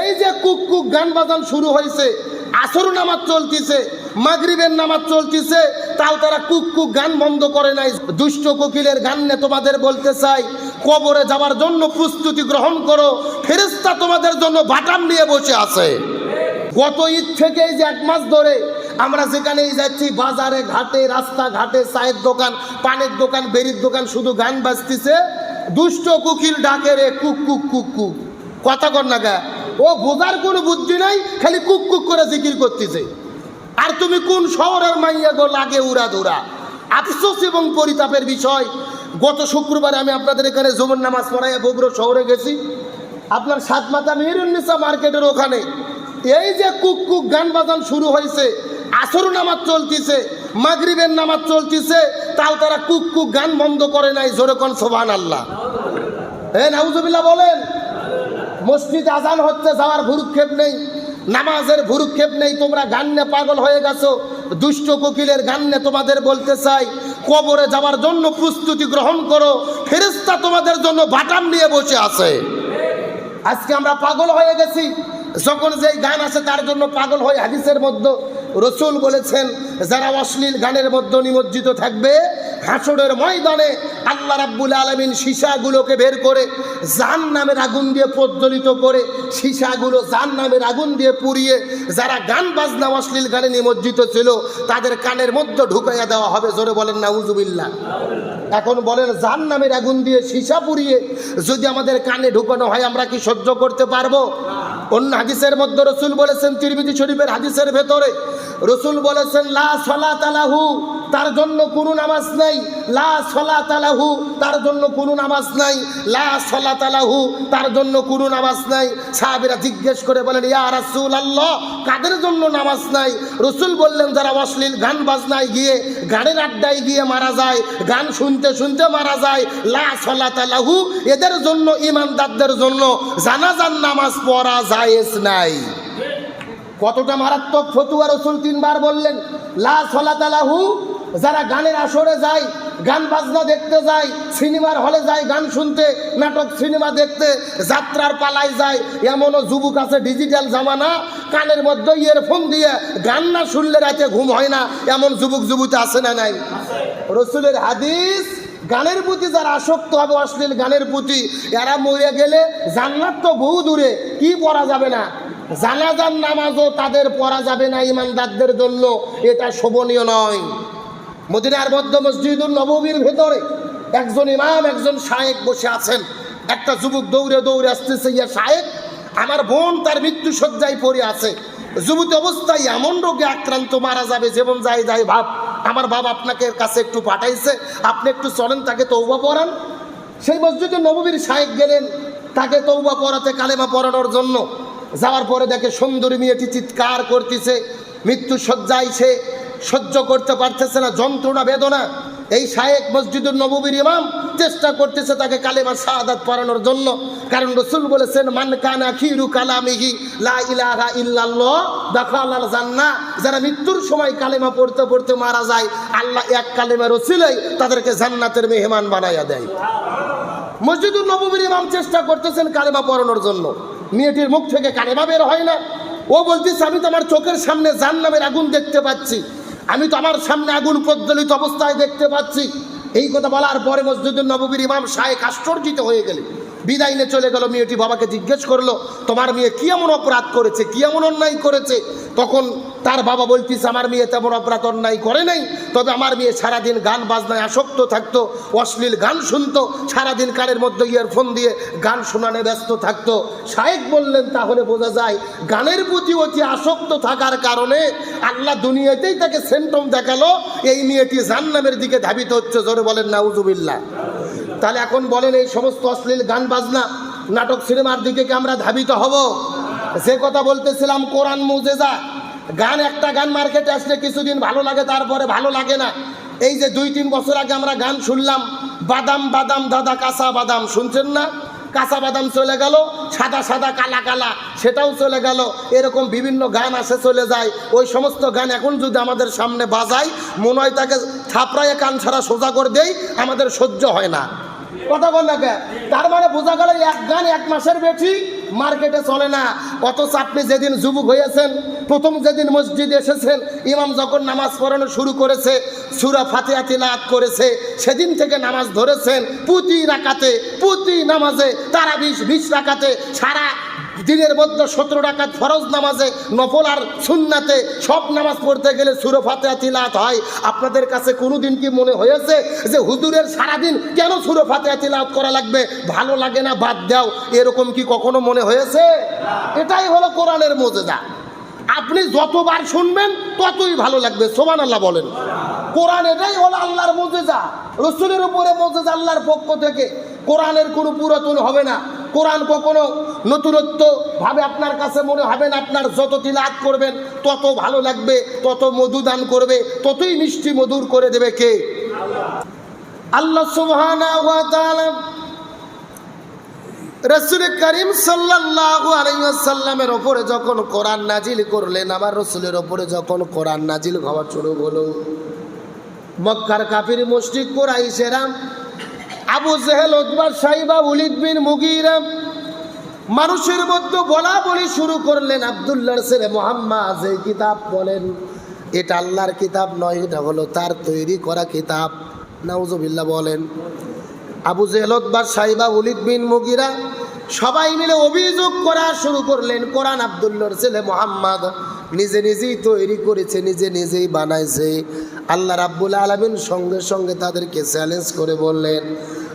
এই যে cook cook গান বাজান শুরু হয়েছে, আসর নামাজ চলতিছে, মাগরিবের নামাজ চলতিছে, তাও তারা কুক কুক গান বন্ধ করে নাই। দুষ্ট কোকিলের গান নিয়ে তোমাদের বলতে চাই, কবরে যাওয়ার জন্য প্রস্তুতি গ্রহণ করো ফেরেস্তা তোমাদের জন্য বাটাম নিয়ে বসে আছে। গত ঈদ থেকে এই যে এক মাস ধরে আমরা যেখানেই যাচ্ছি, বাজারে ঘাটে রাস্তা ঘাটে চায়ের দোকান, পানের দোকান, বেরির দোকান, শুধু গান বাজতেছে, দুষ্ট কুকিল ডাকে রে কুক কুক কুক কুক। কথা কর না গা। ও বোঝার কোনো বুদ্ধি নাই, খালি কুক কুক করে জিকির করতেছে। আর তুমি কোন শহরের মাইয়া গো লাগে উড়া ধুরা? আফসোস এবং পরিতাপের বিষয়। গত শুক্রবারে আমি আপনাদের এখানে জুমন নামাজ পড়াইয়া বগুড়ো শহরে গেছি। আপনার সাত মাথা মেহরুন্নিসা মার্কেটের ওখানে। এই যে কুক কুক গান বাজান শুরু হয়েছে আসর নামাজ চলতিছে, মাগরিবের নামাজ চলতিছে, তাও তারা কুক কুক গান বন্ধ করে নাই জোরেকন সোভান আল্লাহ হ্যাঁ নাউজুবিল্লাহ বলেন মসজিদ আজান হচ্ছে, যাওয়ার ভুরুক্ষেপ নেই, নামাজের ভুরুক্ষেপ নেই, তোমরা গান্নে পাগল হয়ে গেছো। দুষ্ট কোকিলের গান্নে তোমাদের বলতে চাই, কবরে যাওয়ার জন্য প্রস্তুতি গ্রহণ করো ফেরেস্তা তোমাদের জন্য বাটাম নিয়ে বসে আছে। আজকে আমরা পাগল হয়ে গেছি, যখন যেই গান আছে তার জন্য পাগল হয়ে হাদিসের মধ্যে রসুল বলেছেন, যারা অশ্লীল গানের মধ্যে নিমজ্জিত থাকবে হাসরের ময়দানে আল্লাহ রাব্বুল আলমিন সীসাগুলোকে বের করে জান নামের আগুন দিয়ে প্রজ্বলিত করে সীসাগুলো জান নামের আগুন দিয়ে পুড়িয়ে যারা গান বাজনা অশ্লীল গানে নিমজ্জিত ছিল, তাদের কানের মধ্যে ঢুকাইয়া দেওয়া হবে। জোরে বলেন না উজুবিল্লা এখন বলেন, জান নামের আগুন দিয়ে সীসা পুড়িয়ে যদি আমাদের কানে ঢুকানো হয়, আমরা কি সহ্য করতে পারব? অন্য হাদিসের মধ্যে রসুল বলেছেন, তিরমিজি শরীফের হাদিসের ভেতরে রসুল বলেছেন, লা সলা তালাহু তার জন্য কোনো নামাজ নাই। লা সলা তালাহু তার জন্য কোনো নামাজ নাই। লা সলা তালাহু তার জন্য কোনো নামাজ নাই। সাহাবিরা জিজ্ঞেস করে বলেন, ইয়া রাসূল আল্লাহ কাদের জন্য নামাজ নাই? রসুল বললেন, যারা অশ্লীল গান বাজনায় গিয়ে, গানের আড্ডায় গিয়ে মারা যায়, গান শুনতে শুনতে মারা যায়, লা সলা তালাহু এদের জন্য, ইমানদারদের জন্য জানাজান নামাজ পড়া জায়েজ নাই। কতটা মারাত্মক ফতুয়া রসুল তিনবার বললেন, লা সলাতালাহু যারা গানের আসরে যায়, গান বাজনা দেখতে যায়, সিনেমার হলে যায় গান শুনতে, নাটক, সিনেমা দেখতে, যাত্রার পালায় যায়, এমনও যুবক আছে ডিজিটাল জামানা, কানের মধ্যে ইয়ারফোন দিয়ে গান না শুনলে রাতে ঘুম হয় না, এমন যুবক, যুবতী আছে না নাই? রসুলের হাদিস, গানের প্রতি যারা আসক্ত হবে, অশ্লীল গানের প্রতি, এরা মরে গেলে জান্নাত তো বহু দূরে, কি পড়া যাবে না? জানাজান নামাজও তাদের পড়া যাবে না, ইমানদারদের জন্য, এটা শোভনীয় নয়। মদিনার মধ্যে মসজিদুল নববীর ভেতরে একজন ইমাম, একজন শায়েক বসে আছেন। একটা যুবক দৌড়ে দৌড়ে আসতেছে, ইয়া শায়েক, আমার বোন তার মৃত্যু শয্যায় পড়ে আছে। যুবতী অবস্থায় এমন রোগে আক্রান্ত, মারা যাবে যেমন যাই যাই ভাব। আমার বাবা আপনাকে কাছে একটু পাঠাইছে, আপনি একটু চলেন, তাকে তৌবা পড়ান। সেই মসজিদে নববীর শায়েক গেলেন, তাকে তৌবা পড়াতে, কালেমা পড়ানোর জন্য। যাওয়ার পরে দেখে সুন্দরী মেয়েটি চিৎকার করতেছে, মৃত্যু শয্যায় সে সহ্য করতে পারতেছে না, যন্ত্রণা, বেদনা। এই শায়েক মসজিদুর নববীর ইমাম চেষ্টা করতেছে তাকে কালেমার শাহাদাত পড়ানোর জন্য। কারণ রসুল বলেছেন, মান কানা খিরু কালামিহি, লা যারা মৃত্যুর সময় কালেমা পড়তে পড়তে মারা যায়, আল্লাহ এক কালেমা রসিলাই তাদেরকে জান্নাতের মেহমান বানাইয়া দেয়। মসজিদুল নববীর ইমাম চেষ্টা করতেছেন কালেমা পড়ানোর জন্য। মেয়েটির মুখ থেকে কালেমা বের হয় না। ও বলতেছে, আমি তো আমার চোখের সামনে জান্নামের আগুন দেখতে পাচ্ছি। আমি তো আমার সামনে আগুন প্রজ্বলিত অবস্থায় দেখতে পাচ্ছি। এই কথা বলার পরে মসজিদুল নববীর ইমাম শাহেক আশ্চর্যিত হয়ে গেলেন। বিদায় নিয়ে চলে গেল, মেয়েটি বাবাকে জিজ্ঞেস করল, তোমার মেয়ে কি এমন অপরাধ করেছে? কি এমন অন্যায় করেছে? তখন তার বাবা বলতেছে, আমার মেয়ে তেমন অপরাধ অন্যায় করে নাই, তবে আমার মেয়ে সারাদিন গান বাজনায় আসক্ত থাকতো, অশ্লীল গান শুনতো, সারাদিন কানের মধ্যে ইয়ারফোন দিয়ে গান শোনানে ব্যস্ত থাকতো। শায়েক বললেন, তাহলে বোঝা যায় গানের প্রতি অতি আসক্ত থাকার কারণে আল্লাহ দুনিয়াতেই তাকে সেন্টম দেখাল, এই মেয়েটি জান্নামের দিকে ধাবিত হচ্ছে। জোরে বলেন, নাউজুবিল্লাহ। তাহলে এখন বলেন এই সমস্ত অশ্লীল গান বাজনা, নাটক সিনেমার দিকে কি আমরা ধাবিত হব? যে কথা বলতেছিলাম, কোরআন মুজেজা, গান একটা গান মার্কেটে আসলে কিছুদিন ভালো লাগে, তারপরে ভালো লাগে না। এই যে দুই তিন বছর আগে আমরা গান শুনলাম, বাদাম বাদাম দাদা, কাঁচা বাদাম, শুনছেন না? কাঁচা বাদাম চলে গেল, সাদা সাদা কালা কালা, সেটাও চলে গেল। এরকম বিভিন্ন গান আসে, চলে যায়। ওই সমস্ত গান এখন যদি আমাদের সামনে বাজায়, মনে হয় তাকে থাপড়ায় কান ছাড়া সোজা করে দেই, আমাদের সহ্য হয় না। কথা বল? তার মানে বোঝা গেল এক গান এক মাসের বেশি মার্কেটে চলে না। অথচ আপনি যেদিন যুবক হয়েছেন, প্রথম যেদিন মসজিদে এসেছেন, ইমাম যখন নামাজ পড়ানো শুরু করেছে, সুরা ফাতিহা তিলাওয়াত করেছে সেদিন থেকে নামাজ ধরেছেন, প্রতি রাকাতে, প্রতি নামাজে তারা বিশ বিশ রাকাতে, সারা দিনের মধ্যে সতেরো রাকাত ফরজ নামাজে, নফল আর সুন্নাতে সব নামাজ পড়তে গেলে সুরো ফাতেহা তিলাত হয়। আপনাদের কাছে কোনোদিন কি মনে হয়েছে যে হুজুরের সারাদিন কেন সুরো ফাতেহা তিলাত করা লাগবে? ভালো লাগে না, বাদ দাও। এরকম কি কখনো মনে হয়েছে? এটাই হলো কোরআনের মজেদা আপনি যতবার শুনবেন, ততই ভালো লাগবে। সোমান আল্লাহ বলেন। কোরআন এটাই হলো আল্লাহর মজেজা। রসুলের উপরে মজেজা আল্লাহর পক্ষ থেকে। কোরআনের কোনো পুরাতন হবে না। কোরআন কখনো নতুনত্ব ভাবে আপনার কাছে মনে হবে না। আপনার যত তিলাত করবেন, তত ভালো লাগবে, তত মধু দান করবে, ততই মিষ্টি মধুর করে দেবে কে? আল্লাহ সুবহানাহু ওয়া তাআলা রসুল করিম সাল্লাল্লাহু আলাইহি ওয়াসাল্লামের ওপরে যখন কোরআন নাজিল করলেন, আমার রসুলের ওপরে যখন কোরআন নাজিল হওয়া শুরু হলো। মক্কার কাফির মুশরিক কুরাইশেরা, আবু জেহেল উতবা সাইবা, উলিদ বিন মুগিরা মানুষের মধ্যে বলা বলি শুরু করলেন। আব্দুল্লাহর ছেলে মোহাম্মদ এই কিতাব বলেন, এটা আল্লাহর কিতাব নয়, এটা হলো তার তৈরি করা কিতাব। নাউজুবিল্লাহ বলেন আবু জেহলত বা সাইবা উলিদ বিন মুগিরা সবাই মিলে অভিযোগ করা শুরু করলেন, কোরআন আবদুল্লার ছেলে মোহাম্মদ নিজে নিজেই তৈরি করেছে, নিজে নিজেই বানাইছে। আল্লাহ রাব্বুল আলমিন সঙ্গে সঙ্গে তাদেরকে চ্যালেঞ্জ করে বললেন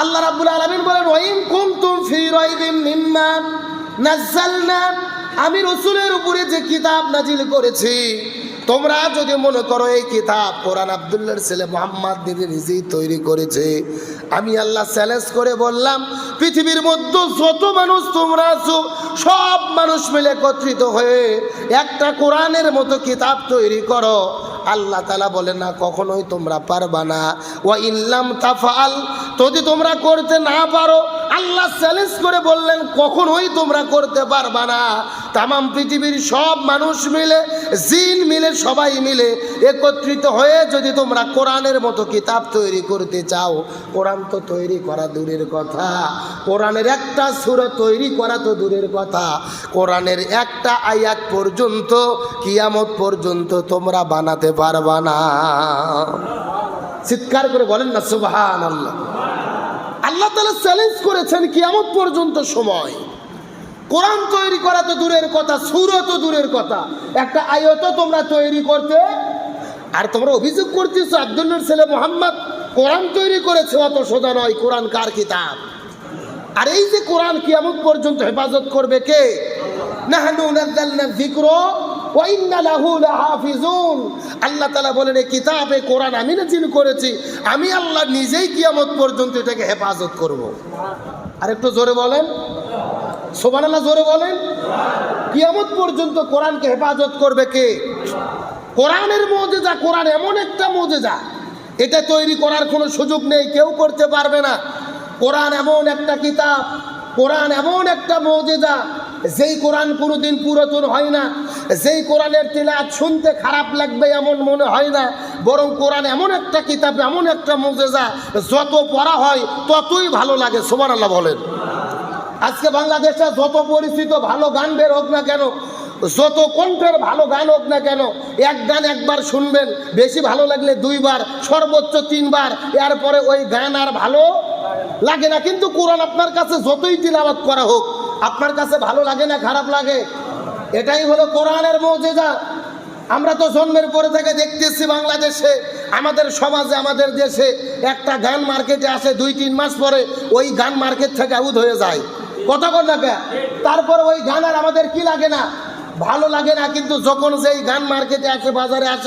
আল্লাহ রাব্বুল আলামিন বলেন, ওয়াইন কুনতুম ফি রাইবিন মিম্মা নাযালনা আমি রসুলের উপরে যে কিতাব নাজিল করেছি, তোমরা যদি মনে করো এই কিতাব কোরআন আবদুল্লার ছেলে মোহাম্মদ নিজে নিজেই তৈরি করেছে, আমি আল্লাহ চ্যালেঞ্জ করে বললাম, পৃথিবীর মধ্যে যত মানুষ তোমরা আছো, সব মানুষ মিলে একত্রিত হয়ে একটা কোরআনের মতো কিতাব তৈরি করো। আল্লাহ তালা বলে, না, কখনোই তোমরা পারবা না। ও ইল্লাম তাফাল যদি তোমরা করতে না পারো, আল্লাহ চ্যালেঞ্জ করে বললেন, কখনোই তোমরা করতে পারবা না। তামাম পৃথিবীর সব মানুষ মিলে, জিন মিলে, সবাই মিলে একত্রিত হয়ে যদি তোমরা কোরআনের মতো কিতাব তৈরি করতে চাও, কোরআন তো তৈরি করা দূরের কথা। কোরআনের একটা সুর তৈরি করা তো দূরের কথা। কোরআনের একটা আয়াত পর্যন্ত, কিয়ামত পর্যন্ত তোমরা বানাতে পারবা না। চিৎকার করে বলেন না সুবহান আল্লাহ আল্লাহ তালা চ্যালেঞ্জ করেছেন কি কিয়ামত পর্যন্ত সময়। কোরআন তৈরি করা তো দূরের কথা, সুর তো দূরের কথা। একটা আয়ত তোমরা তৈরি করতে, আর তোমরা অভিযোগ করতেছো আব্দুল্লার ছেলে মোহাম্মদ কোরআন তৈরি করেছে অত সোজা নয়, কোরআন কার কিতাব? আর এই যে কোরআন কিয়ামত পর্যন্ত হেফাজত করবে কে? নাহনু নাযালনা যিকর আল্লাহ তাআলা বলেন কোরআন আমি করেছি। আমি আল্লাহ নিজেই কিয়ামত পর্যন্ত এটাকে হেফাজত জোরে বলেন। সুবহানাল্লাহ, জোরে বলেন। কিয়ামত পর্যন্ত কোরআনকে হেফাজত করবে কে? কোরআনের মজেজা, কোরআন এমন একটা মজেজা। এটা তৈরি করার কোনো সুযোগ নেই, কেউ করতে পারবে না। কোরআন এমন একটা কিতাব, কোরআন এমন একটা মজেজা যেই কোরআন কোনোদিন পুরাতন হয় না, যেই কোরআনের তিলাত শুনতে খারাপ লাগবে এমন মনে হয় না, বরং কোরআন এমন একটা কিতাব, এমন একটা মজেজা, যত পড়া হয় ততই ভালো লাগে সোমান আল্লাহ বলেন। আজকে বাংলাদেশে যত পরিচিত ভালো গান বের হোক না কেন, যত কণ্ঠের ভালো গান হোক না কেন, এক গান একবার শুনবেন, বেশি ভালো লাগলে দুইবার, সর্বোচ্চ তিনবার, এরপরে ওই গান আর ভালো লাগে না, কিন্তু কোরআন আপনার কাছে যতই তিলাবাত করা হোক আপনার কাছে ভালো লাগে না, খারাপ লাগে? এটাই হলো কোরআনের মৌজেজা। আমরা তো জন্মের পরে থেকে দেখতেছি বাংলাদেশে, আমাদের সমাজে, আমাদের দেশে একটা গান মার্কেটে আসে দুই, তিন মাস পরে, ওই গান মার্কেট থেকে আউট হয়ে যায়। কথা বল না? তারপরে ওই গান আর আমাদের কি লাগে না? ভালো লাগে না, কিন্তু যখন সেই গান মার্কেটে আসে, বাজারে আসে